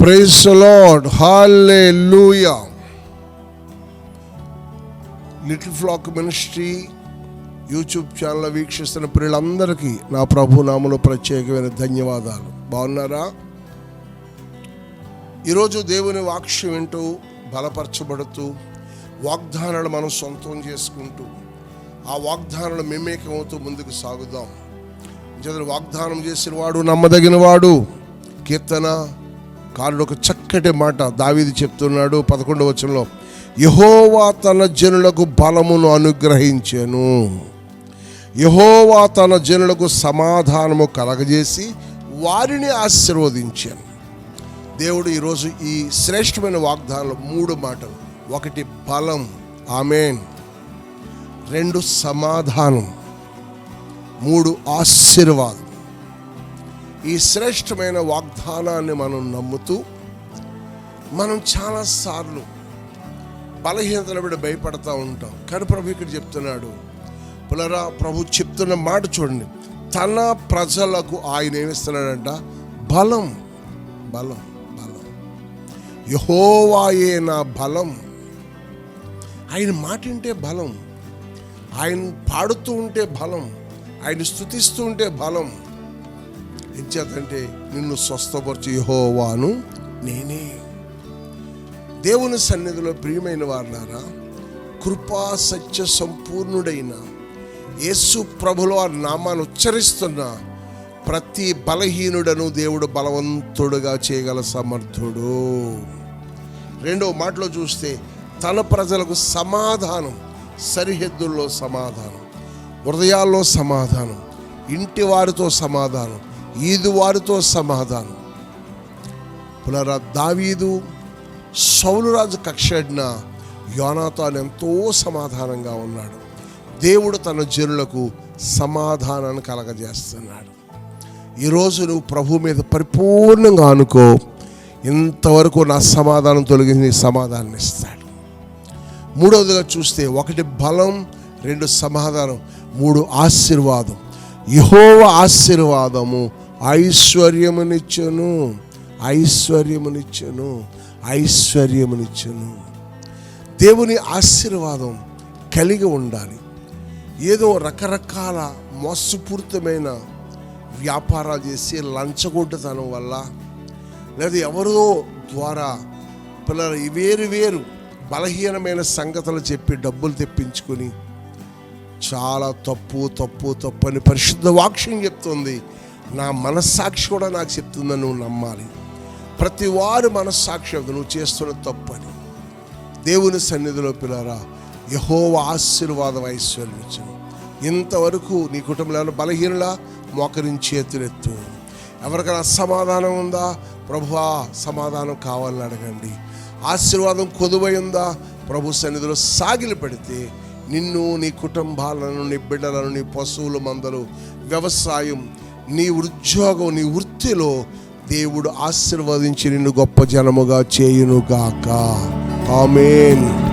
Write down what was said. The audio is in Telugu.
Praise Lord hallelujah little flock ministry YouTube channel వీక్షిస్తున్న ప్రియులందరికీ నా ప్రభు నామలో ప్రత్యేకమైన ధన్యవాదాలు. బాగున్నారా? ఈరోజు దేవుని వాక్యం వింటూ బలపరచబడుతూ వాగ్దానాలు మనం సొంతం చేసుకుంటూ ఆ వాగ్దానాలు మేమేకమవుతూ ముందుకు సాగుదాం. జదులు వాగ్దానం చేసిన వాడు నమ్మదగిన వాడు కీర్తన కారుడు ఒక చక్కటి మాట దావీది చెప్తున్నాడు పదకొండవ వచనంలో. యహోవా తన జనులకు బలమును అనుగ్రహించెను. యహోవా తన జనులకు సమాధానము కలగజేసి వారిని ఆశీర్వదించాను. దేవుడు ఈరోజు ఈ శ్రేష్టమైన వాగ్దానంలో మూడు మాటలు. ఒకటి బలం ఆమెన్. రెండు సమాధానం. మూడు ఆశీర్వాదం. ఈ శ్రేష్టమైన వాగ్దానాన్ని మనం నమ్ముతూ మనం చాలాసార్లు బలహీనతల బిడ్డ భయపడతా ఉంటాం. కానీ ప్రభు ఇక్కడ చెప్తున్నాడు పులరా ప్రభు చెప్తున్న మాట చూడండి. తన ప్రజలకు ఆయన ఏమిస్తున్నాడంట బలం బలం బలం. యహోవాయే నా బలం. ఆయన మాటింటే బలం. ఆయన పాడుతూ ఉంటే బలం. ఆయన స్థుతిస్తూ ఉంటే బలం. ఎంచేతంటే నిన్ను స్వస్థపరచు యహోవాను నేనే. దేవుని సన్నిధిలో ప్రియమైన వారులారా కృపా సత్య సంపూర్ణుడైన యేసు ప్రభులు ఆ నామాన్ని ఉచ్చరిస్తున్న ప్రతి బలహీనుడను దేవుడు బలవంతుడుగా చేయగల సమర్థుడు. రెండవ మాటలో చూస్తే తన ప్రజలకు సమాధానం సరిహద్దుల్లో సమాధానం హృదయాల్లో సమాధానం ఇంటి వారితో సమాధానం ఈదు వారితో సమాధానం. పునరా దావీదు సౌలురాజు కక్షడిన యోనాతాన్ ఎంతో సమాధానంగా ఉన్నాడు. దేవుడు తన జనులకు సమాధానాన్ని కలగజేస్తున్నాడు. ఈరోజు నువ్వు ప్రభు మీద పరిపూర్ణంగా అనుకో ఇంతవరకు నా సమాధానం తొలగించి నీ సమాధానం ఇస్తాడు. మూడవదిగా చూస్తే ఒకటి బలం రెండు సమాధానం మూడు ఆశీర్వాదం. యహోవ ఆశీర్వాదము ఐశ్వర్యమునిచ్చును. ఐశ్వర్యమునిచ్చును. ఐశ్వర్యమునిచ్చును. దేవుని ఆశీర్వాదం కలిగి ఉండాలి. ఏదో రకరకాల మోసపూరితమైన వ్యాపారాలు చేసి లంచగొడ్డతనం వల్ల లేదా ఎవరో ద్వారా పిల్లలు వేరు వేరు బలహీనమైన సంగతులు చెప్పి డబ్బులు తెప్పించుకొని చాలా తప్పు తప్పు తప్పు అని పరిశుద్ధ వాక్యం చెప్తుంది. నా మనస్సాక్షి కూడా నాకు చెప్తుందని నువ్వు నమ్మాలి. ప్రతి వారు మనస్సాక్షి నువ్వు చేస్తున్న తప్పు అని దేవుని సన్నిధిలో పిల్లరా యహోవ ఆశీర్వాదం ఐశ్వర్యం ఇంతవరకు నీ కుటుంబంలో బలహీనలా? మోకరించి చేతులెత్తు ఎవరికైనా సమాధానం ఉందా? ప్రభువా సమాధానం కావాలని అడగండి. ఆశీర్వాదం కొదువై ఉందా? ప్రభు సన్నిధిలో సాగిలి పెడితే నిన్ను నీ కుటుంబాలను నీ బిడ్డలను నీ పశువుల మందలు వ్యవసాయం నీ ఉద్యోగం నీ వృత్తిలో దేవుడు ఆశీర్వదించి నిన్ను గొప్ప జనముగా చేయునుగాక. ఆమెన్.